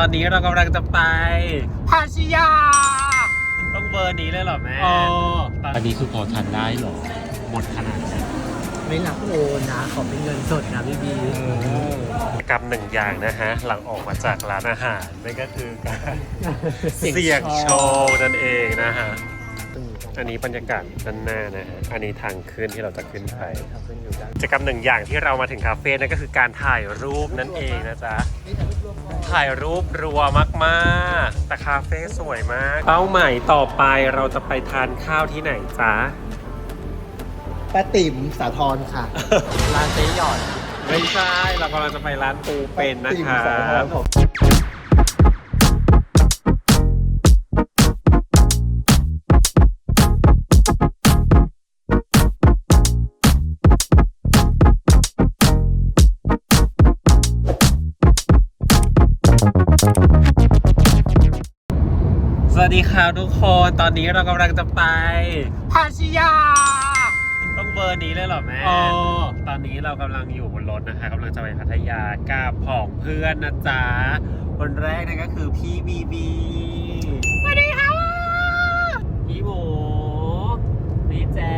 ตอนนี้เรากำลังจะไปพาชิยา ต้องเบอร์นี้เลยเหรอแม่เอออันนี้คือพอทันได้เหรอหมดขนาดนี้ไม่รับโอนนะ ขอเป็นเงินสดนะพี่บีกับหนึ่งอย่างนะฮะ หลังออกมาจากร้านอาหารนั่นก็คือการเสี่ยงโชว์นั่นเองนะฮะอันนี้บรรยากาศด้านหน้านะฮะ อันนี้ทางขึ้นที่เราจะขึ้นไปครับขึ้นอยู่ด้านกิจกรรมหนึ่งอย่างที่เรามาถึงคาเฟ่นั่นก็คือการถ่ายรูปนั่นเองนะจ๊ะ ถ่ายรูปรัวมากๆ แต่คาเฟ่สวยมาก เป้าหมายต่อไปเราจะไปทานข้าวที่ไหนจ๊ะ ป้าติ๋มสาทรค่ะ ร้านเจ๊หยอด ไม่ใช่ เรากำลังจะไปร้านปูเป็นนะติ๋มครัสาธรบผม วัสดีครับทุกคน ตอนนี้เรากำลังจะไปพาชิยา ต้องเบอร์นี้เลยเหรอแม่เออตอนนี้เรากำลังอยู่บนรถนะคะกำลังจะไปพัทยากับผองเพื่อนนะจ๊ะ คนแรกนั่นก็คือพี่บีบีสวัสดีค่ะพี่หมูพี่แจ๊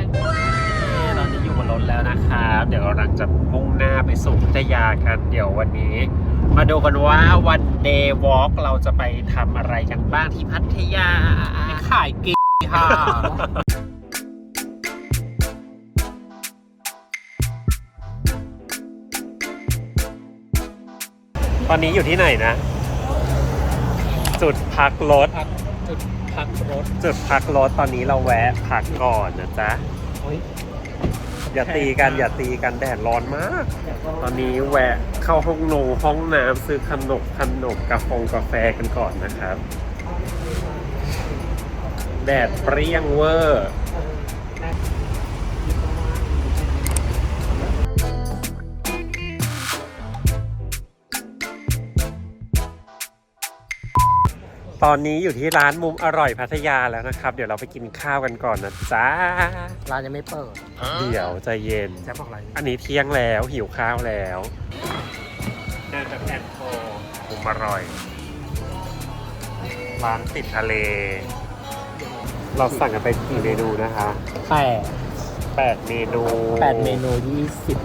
คตอนนี้อยู่บนรถแล้วนะครับ เดี๋ยวกำลังจะมุ่งหน้าไปสู่พัทยากัน เดี๋ยววันนี้ มาดูกันว่าวันเดย์วอล์กเราจะไปทำอะไรกันบ้างที่พัทยาขายกิ๊กค่ะตอนนี้อยู่ที่ไหนนะ จุดพักรถพักจุดพักรถ จุดพักรถตอนนี้เราแวะพักก่อนนะจ๊ะโอ้ยอย่าตีกันอย่าตีกันแดดร้อนมาก ตอนนี้แวะ เข้าห้องนงห้องน้ำซื้อขนมขนมกาแฟกาแฟกันก่อนนะครับ แดดเปรี้ยงเวอร์ตอนนี้อยู่ที่ร้านมุมอร่อยพัทยาแล้วนะครับ เดี๋ยวเราไปกินข้าวกันก่อนนะจ๊ะร้านยังไม่เปิด เดี๋ยวใจเย็นแจ๊บบอกอะไร อันนี้เที่ยงแล้วหิวข้าวแล้ว เดินจากแอนโคมุมอร่อย ร้านติดทะเล เราสั่งกันไปกี่เมนูนะคะ แปดแปดเมนูแปดเมนูยี่สิบ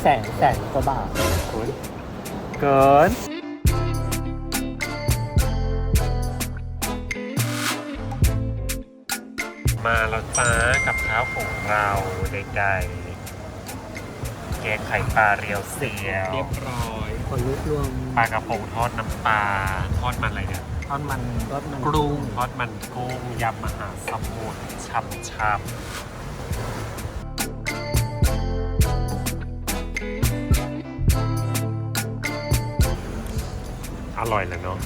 แสนแสนกว่าบาทคุณเกิน มาแล้วจ้ากับข้าวของเราใดๆแกงไข่ปลาเรียวเสียวเรียบร้อยคนรวบรวมปลากระพงทอดน้ำปลาทอดมันอะไรเนี่ย ทอดมันทอดมันกรุงทอดมันกุ้งยำมหาสมุทรช่ำช่ำอร่อยเลยเนาะ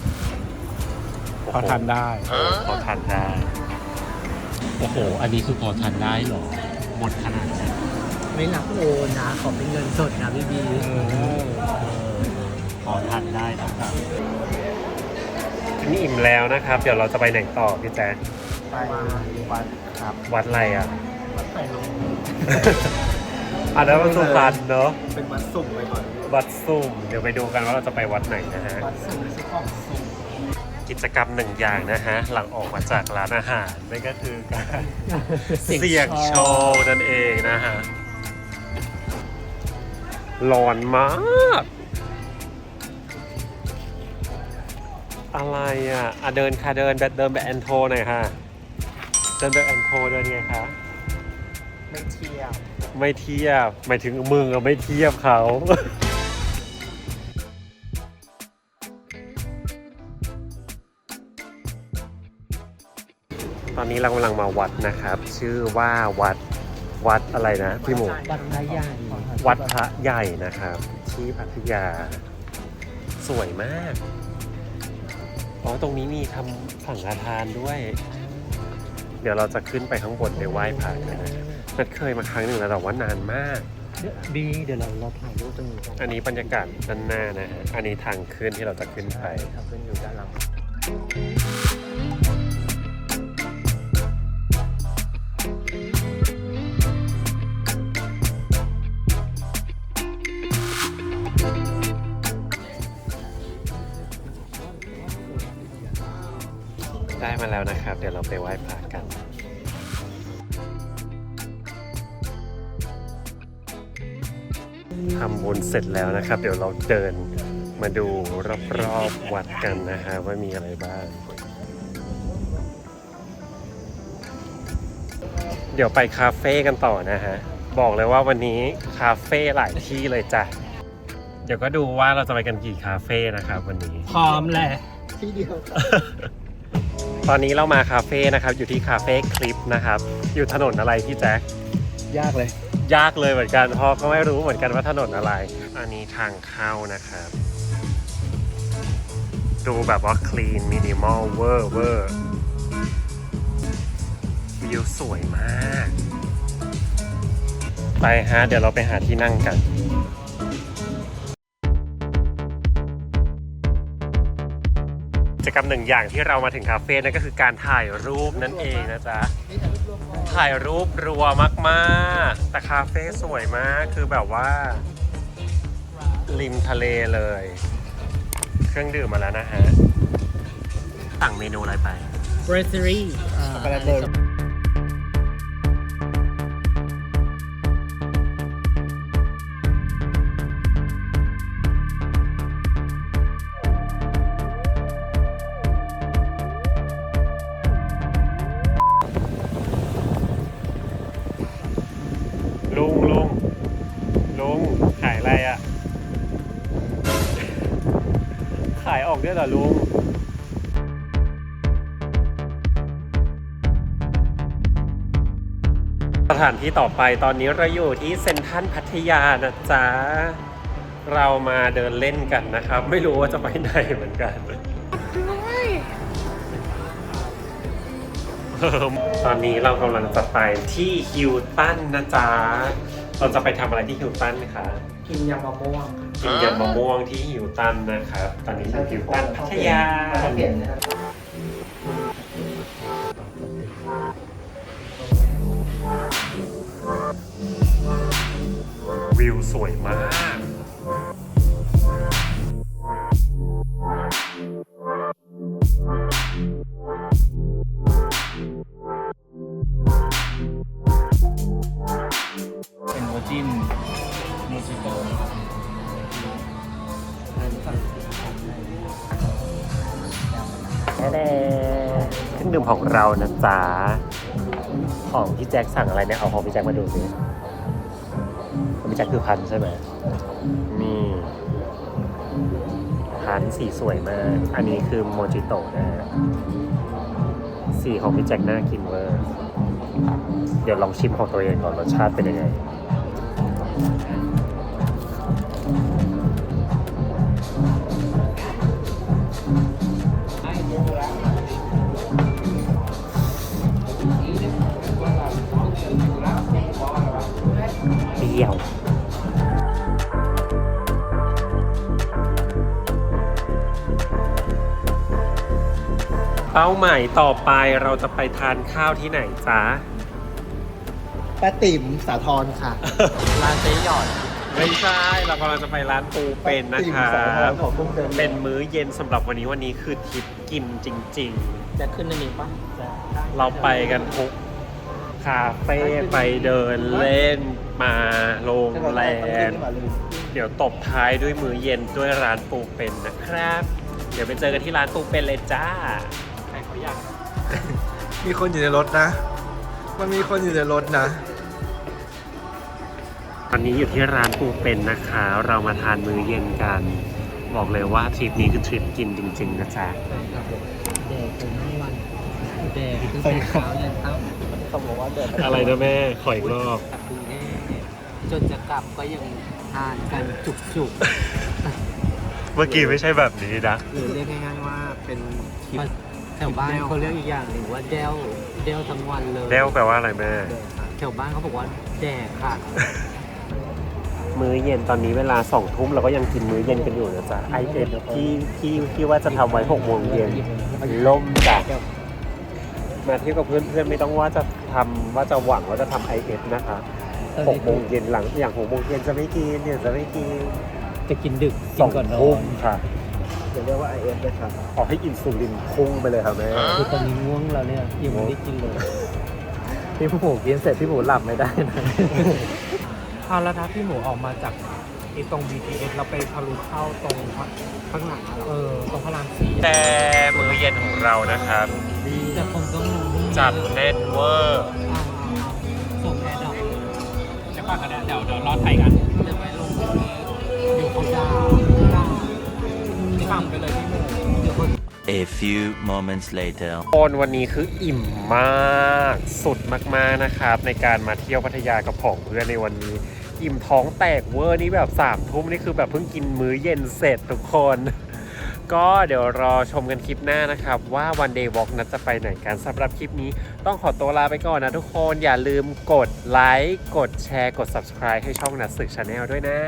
พอทานได้พอทานได้ โอ้โห อันนี้คือพอทานได้เหรอหมดขนาดนี้ ไม่รับโอนนะ ขอเป็นเงินสดนะพี่บีพอทานได้นะครับอันนี้อิ่มแล้วนะครับ เดี๋ยวเราจะไปไหนต่อพี่แจ๊คไปวัดครับวัดอะไรอะ วัดไผ่ลงอันนั้นมันสุพรรณเนาะเป็นวัดสุ่มไปก่อน วัดสุ่ม เดี๋ยวไปดูกันว่าเราจะไปวัดไหนนะฮะ วัดสุ่มไม่ใช่ของสุ่ม กิจกรรมหนึ่งอย่างนะฮะ หลังออกมาจากร้านอาหารนั่นก็คือการเสี่ยงโชว์นั่นเองนะฮะ ร้อนมาก อะไรอะอะเดินค่ะเดินแบบเดินแบบแอนโทหน่อยค่ะ เดินแบบแอนโทเดินไงคะ ไม่เที่ยวไม่เทียบหมายถึงมึงอะไม่เทียบเขา ตอนนี้เรากำลังมาวัดนะครับ ชื่อว่าวัด วัดอะไรนะพี่หมูวัดพระใหญ่วัดพระใหญ่นะครับ ที่พัทยา สวยมาก อ๋อตรงนี้มีทำสังฆทานด้วย เดี๋ยวเราจะขึ้นไปข้างบนไปไหว้พระกันนะนัดเคยมาครั้งหนึ่งแล้วแต่ว่านานมากบีเดี๋ยวเราเราถ่ายรูปตรงนี้กันอันนี้บรรยากาศด้านหน้านะฮะอันนี้ทางขึ้นที่เราจะขึ้นไปครับขึ้นอยู่ด้านหลัง แล้วนะครับ เดี๋ยวเราไปไหว้พระกันทำบุญเสร็จแล้วนะครับ เดี๋ยวเราเดินมาดูรอบๆวัดกันนะฮะว่ามีอะไรบ้าง เดี๋ยวไปคาเฟ่กันต่อนะฮะ บอกเลยว่าวันนี้คาเฟ่หลายที่เลยจ้ะ เดี๋ยวก็ดูว่าเราจะไปกันกี่คาเฟ่นะครับวันนี้ พร้อมแหละที่เดียว ตอนนี้เรามาคาเฟ่นะครับ อยู่ที่คาเฟ่คลิปนะครับ อยู่ถนนอะไรพี่แจ็คยากเลย ยากเลยเหมือนกันเพราะก็ไม่รู้เหมือนกันว่าถนนอะไร อันนี้ทางเข้านะครับ ดูแบบว่าคลีนมินิมอลเวอร์เวอร์วิวสวยมาก ไปฮะเดี๋ยวเราไปหาที่นั่งกัน กิจกรรมหนึ่งอย่างที่เรามาถึงคาเฟ่นั่นก็คือการถ่ายรูปนั่นเองนะจ๊ะ ถ่ายรูปรัวมากๆ แต่คาเฟ่สวยมากคือแบบว่า ริมทะเลเลย เครื่องดื่มมาแล้วนะฮะสั่งเมนูอะไรไปเบรสซี่ช็อกโกแลตเลย ด้วยเหรอลุงสถานที่ต่อไปตอนนี้เราอยู่ที่เซ็นทรัลพัทยานะจ๊ะ เรามาเดินเล่นกันนะครับ ไม่รู้ว่าจะไปไหนเหมือนกัน ตอนนี้เรากำลังจะไปที่ฮิวตันนะจ๊ะ เราจะไปทำอะไรที่ฮิวตันคะ กินยำมะม่วงกินยำมะม่วงที่ฮิวตันนะครับ ตอนนี้อยู่ฮิวตันพัทยาเปลี่ยนนะครับวิวสวยมาก มูจิโตเครื่องดื่มของเรานะจ๊ะ ของพี่แจ็คสั่งอะไรเนี่ย เอาของพี่แจ็คมาดูสิของพี่แจ็คคือพันใช่ไหมนี่พันสีสวยมาก อันนี้คือโมจิโตะนะสีของพี่แจ็คน่ากินเวอร์ เดี๋ยวลองชิมของตัวเองก่อนรสชาติเป็นยังไง เป้าหมายต่อไปเราจะไปทานข้าวที่ไหนจ๊ะ ป้าติ๋มสาทรค่ะ ร้านเจ๊หยอดไม่ใช่ เรากำลังจะไปร้านปูเป็นนะป้าติ๋มครัสาธรบของคุณเป็นเป็นมื้อเย็นสำหรับวันนี้วันนี้คือทริปกินจริง จะขึ้นในนี้ปะๆเราไปกันทุกคาเฟ่ไปเดินเล่นมาโรงแรม เดี๋ยวตบท้ายด้วยมื้อเย็นด้วยร้านปูเป็นนะครับ เดี๋ยวไปเจอกันที่ร้านปูเป็นเลยจ้า มีคนอยู่ในรถนะ มันมีคนอยู่ในรถนะ ตอนนี้อยู่ที่ร้านปูเป็นนะคะ เรามาทานมื้อเย็นกัน บอกเลยว่าทริปนี้คือทริปกินจริงๆนะจ๊ะแดกผมทั้งวันแดกตั้งแต่เช้ายันค่เขาบอกว่าเดินอะไรนะแม่ ขออีกรอบำกลับกรุงเทพจนจะกลับก็ยังทานกันจุกเมื่อกี้ไม่ใช่แบบนี้นะ หรือเรียกง่ายๆว่าเป็นคลิปๆ แถวบ้านเขาเรียกอีกอย่างหนึ่งว่าเดลเดลทั้งวันเลยเดลแปลว่าอะไรแม่ แถวบ้านเขาบอกว่าแดกค่ะ มื้อเย็นตอนนี้เวลาสองทุ่มเราก็ยังกินมื้อเย็นกันอยู่นะจ๊ะไอเอ็ที่ที่ที่ว่าจะทำไว้หกโมงเย็นล่มจ้ะมาเที่ยวกับเพื่อนๆไม่ต้องว่าจะทำว่าจะหวังว่าจะทำไอเอฟนะคะหกโมงเย็นหลังอย่างหกโมงเย็นจะไม่กินเนี่ยจะไม่กินจะกินดึกสองก่อนนอทุ่มนค่ะเจะเรียกว่า IF เลยครับขอให้อินซูลินพุ่งไปเลยครับแม่คือตอนนี้ง่วงแล้วเนี่ยยังไม่ได้กินเลยพี่หมูกินเสร็จพี่หมูหลับไม่ได้นะเอาแล้วถ้าพี่หมูออกมาจากไอ้ตรง BTS เราไปทะลุเข้าตรงข้างหลังอะเออตรงพระรามสี่แต่มื้อเย็นของเรานะครับ แต่คนต้องรู้จัดแน่นเวอร์ส่งแอร์ดอกจะปักกันเดี๋ยวเดี๋ยวรอไทยกัน A few moments later. คนวันนี้คืออิ่มมาก สุดมากๆนะครับ ในการมาเที่ยวพัทยากับผองเพื่อนในวันนี้ อิ่มท้องแตกเวอร์นี่แบบสามทุ่มนี่คือแบบเพิ่งกินมื้อเย็นเสร็จทุกคน ก็เดี๋ยวรอชมกันคลิปหน้านะครับ ว่าวันเดย์วอล์กนัดจะไปไหนกันสำหรับคลิปนี้ ต้องขอตัวลาไปก่อนนะทุกคนอย่าลืมกดไลค์กดแชร์กด subscribe ให้ช่องนัดสึกชาแนลด้วยนะ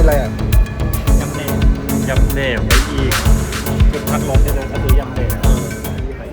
จะกินอะไรอะยำแหนมยำแหนมไปอีกจุดพักลมเนี่ยนะก็คือยำแหน